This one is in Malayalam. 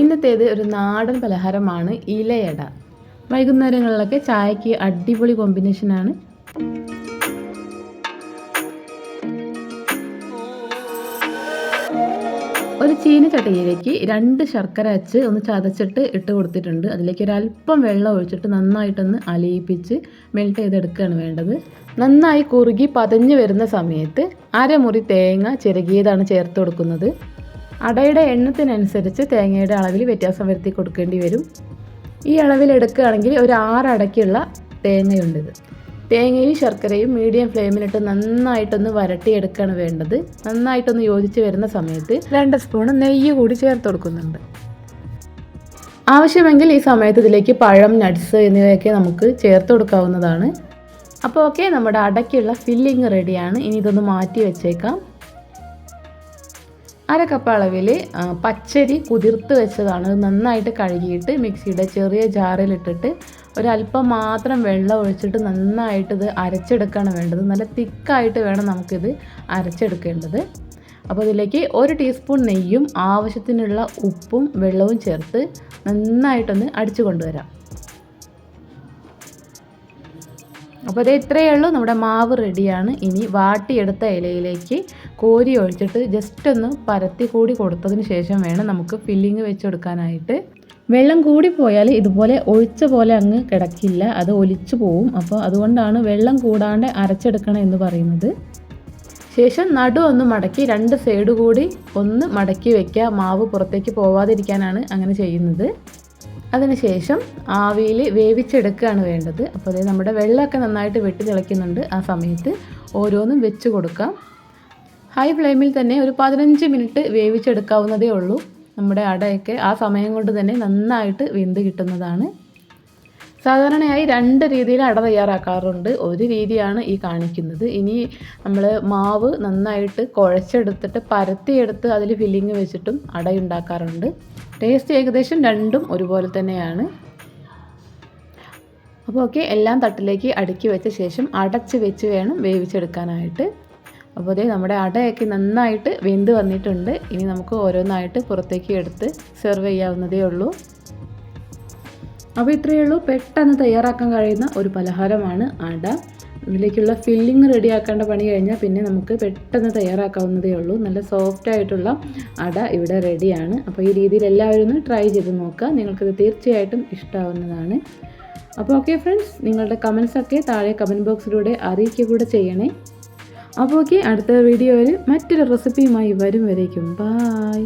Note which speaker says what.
Speaker 1: ഇന്നത്തേത് ഒരു നാടൻ പലഹാരമാണ് ഇലയട. വൈകുന്നേരങ്ങളിലൊക്കെ ചായക്ക് അടിപൊളി കോമ്പിനേഷനാണ് ഒരു ചീനച്ചട്ടിയിലേക്ക് രണ്ട് ശർക്കര അച്ച് ഒന്ന് ചതച്ചിട്ട് ഇട്ട് കൊടുത്തിട്ടുണ്ട്. അതിലേക്ക് ഒരല്പം വെള്ളം ഒഴിച്ചിട്ട് നന്നായിട്ടൊന്ന് അലിയിപ്പിച്ച് മെൽറ്റ് ചെയ്തെടുക്കുകയാണ് വേണ്ടത്. നന്നായി കുറുകി പതഞ്ഞു വരുന്ന സമയത്ത് അരമുറി തേങ്ങ ചിരകിയതാണ് ചേർത്ത് കൊടുക്കുന്നത്. അടയുടെ എണ്ണത്തിനനുസരിച്ച് തേങ്ങയുടെ അളവിൽ വ്യത്യാസം വരുത്തി കൊടുക്കേണ്ടി വരും. ഈ അളവിൽ എടുക്കുകയാണെങ്കിൽ ഒരു ആറടയ്ക്കുള്ള തേങ്ങയുണ്ടിത്. തേങ്ങയും ശർക്കരയും മീഡിയം ഫ്ലെയിമിലിട്ട് നന്നായിട്ടൊന്ന് വരട്ടിയെടുക്കുകയാണ് വേണ്ടത്. നന്നായിട്ടൊന്ന് യോജിച്ച് വരുന്ന സമയത്ത് രണ്ട് സ്പൂൺ നെയ്യ് കൂടി ചേർത്ത് കൊടുക്കുന്നുണ്ട്. ആവശ്യമെങ്കിൽ ഈ സമയത്ത് ഇതിലേക്ക് പഴം നട്ട്സ് എന്നിവയൊക്കെ നമുക്ക് ചേർത്ത് കൊടുക്കാവുന്നതാണ്. അപ്പോൾ ഓക്കെ നമ്മുടെ അടയ്ക്കുള്ള ഫില്ലിങ് റെഡിയാണ് ഇനി ഇതൊന്ന് മാറ്റി വെച്ചേക്കാം. അര കപ്പ് അളവിൽ പച്ചരി കുതിർത്ത് വെച്ചതാണ്. അത് നന്നായിട്ട് കഴുകിയിട്ട് മിക്സിയുടെ ചെറിയ ജാറിലിട്ടിട്ട് ഒരല്പം മാത്രം വെള്ളം ഒഴിച്ചിട്ട് നന്നായിട്ട് ഇത് അരച്ചെടുക്കുകയാണ് വേണ്ടത്. നല്ല തിക്കായിട്ട് വേണം നമുക്കിത് അരച്ചെടുക്കേണ്ടത്. അപ്പോൾ ഇതിലേക്ക് ഒരു ടീസ്പൂൺ നെയ്യും ആവശ്യത്തിനുള്ള ഉപ്പും വെള്ളവും ചേർത്ത് നന്നായിട്ടൊന്ന് അടിച്ചു കൊണ്ടുവരാം. അപ്പോൾ ഇത് ഇത്രയേ ഉള്ളൂ. നമ്മുടെ മാവ് റെഡിയാണ്. ഇനി വാട്ടിയെടുത്ത ഇലയിലേക്ക് കോരി ഒഴിച്ചിട്ട് ജസ്റ്റ് ഒന്ന് പരത്തി കൂടി കൊടുത്തതിന് ശേഷം വേണം നമുക്ക് ഫില്ലിങ് വെച്ചെടുക്കാനായിട്ട് വെള്ളം കൂടി പോയാൽ ഇതുപോലെ ഒഴിച്ച പോലെ അങ്ങ് കിടക്കില്ല. അത് ഒലിച്ചു പോവും. അപ്പോൾ അതുകൊണ്ടാണ് വെള്ളം കൂടാണ്ട് അരച്ചെടുക്കണം എന്ന് പറയുന്നത്. ശേഷം നടു ഒന്ന് മടക്കി രണ്ട് സൈഡ് കൂടി ഒന്ന് മടക്കി വെക്കുക. മാവ് പുറത്തേക്ക് പോവാതിരിക്കാനാണ് അങ്ങനെ ചെയ്യുന്നത്. അതിനുശേഷം ആവിയിൽ വേവിച്ചെടുക്കുകയാണ് വേണ്ടത്. അപ്പോൾ അതായത് നമ്മുടെ വെള്ളമൊക്കെ നന്നായിട്ട് വെട്ടി തിളയ്ക്കുന്നുണ്ട് ആ സമയത്ത്. ഓരോന്നും വെച്ച് കൊടുക്കാം. ഹൈ ഫ്ലെയിമിൽ തന്നെ ഒരു പതിനഞ്ച് മിനിറ്റ് വേവിച്ചെടുക്കാവുന്നതേ ഉള്ളൂ. നമ്മുടെ അടയൊക്കെ ആ സമയം കൊണ്ട് തന്നെ നന്നായിട്ട് വെന്ത് കിട്ടുന്നതാണ്. സാധാരണയായി രണ്ട് രീതിയിൽ അട തയ്യാറാക്കാറുണ്ട്. ഒരു രീതിയാണ് ഈ കാണിക്കുന്നത്. ഇനി നമ്മൾ മാവ് നന്നായിട്ട് കുഴച്ചെടുത്തിട്ട് പരത്തിയെടുത്ത് അതിൽ ഫില്ലിങ് വെച്ചിട്ടും അട ഉണ്ടാക്കാറുണ്ട്. ടേസ്റ്റ് ഏകദേശം രണ്ടും ഒരുപോലെ തന്നെയാണ്. അപ്പോൾ ഓക്കെ എല്ലാം തട്ടിലേക്ക് അടുക്കി വെച്ച ശേഷം അടച്ച് വെച്ച് വേണം വേവിച്ചെടുക്കാനായിട്ട്. അപ്പോൾ അതേ നമ്മുടെ അടയൊക്കെ നന്നായിട്ട് വെന്ത് വന്നിട്ടുണ്ട്. ഇനി നമുക്ക് ഓരോന്നായിട്ട് പുറത്തേക്ക് എടുത്ത് സെർവ് ചെയ്യാവുന്നതേ ഉള്ളൂ. അപ്പോൾ ഇത്രയേ ഉള്ളൂ. പെട്ടെന്ന് തയ്യാറാക്കാൻ കഴിയുന്ന ഒരു പലഹാരമാണ് അട. ഇതിലേക്കുള്ള ഫില്ലിങ് റെഡിയാക്കേണ്ട പണി കഴിഞ്ഞാൽ പിന്നെ നമുക്ക് പെട്ടെന്ന് തയ്യാറാക്കാവുന്നതേ ഉള്ളൂ. നല്ല സോഫ്റ്റ് ആയിട്ടുള്ള അട ഇവിടെ റെഡിയാണ് അപ്പോൾ ഈ രീതിയിൽ എല്ലാവരും ഒന്ന് ട്രൈ ചെയ്ത് നോക്കുക. നിങ്ങൾക്കത് തീർച്ചയായിട്ടും ഇഷ്ടമാവുന്നതാണ് അപ്പോൾ ഓക്കെ ഫ്രണ്ട്സ് നിങ്ങളുടെ കമൻസൊക്കെ താഴെ കമന്റ് ബോക്സിലൂടെ അറിയിക്കുക കൂടെ ചെയ്യണേ. അപ്പോൾ ഓക്കെ അടുത്ത വീഡിയോയിൽ മറ്റൊരു റെസിപ്പിയുമായി വരും വരേക്കും. ബായ്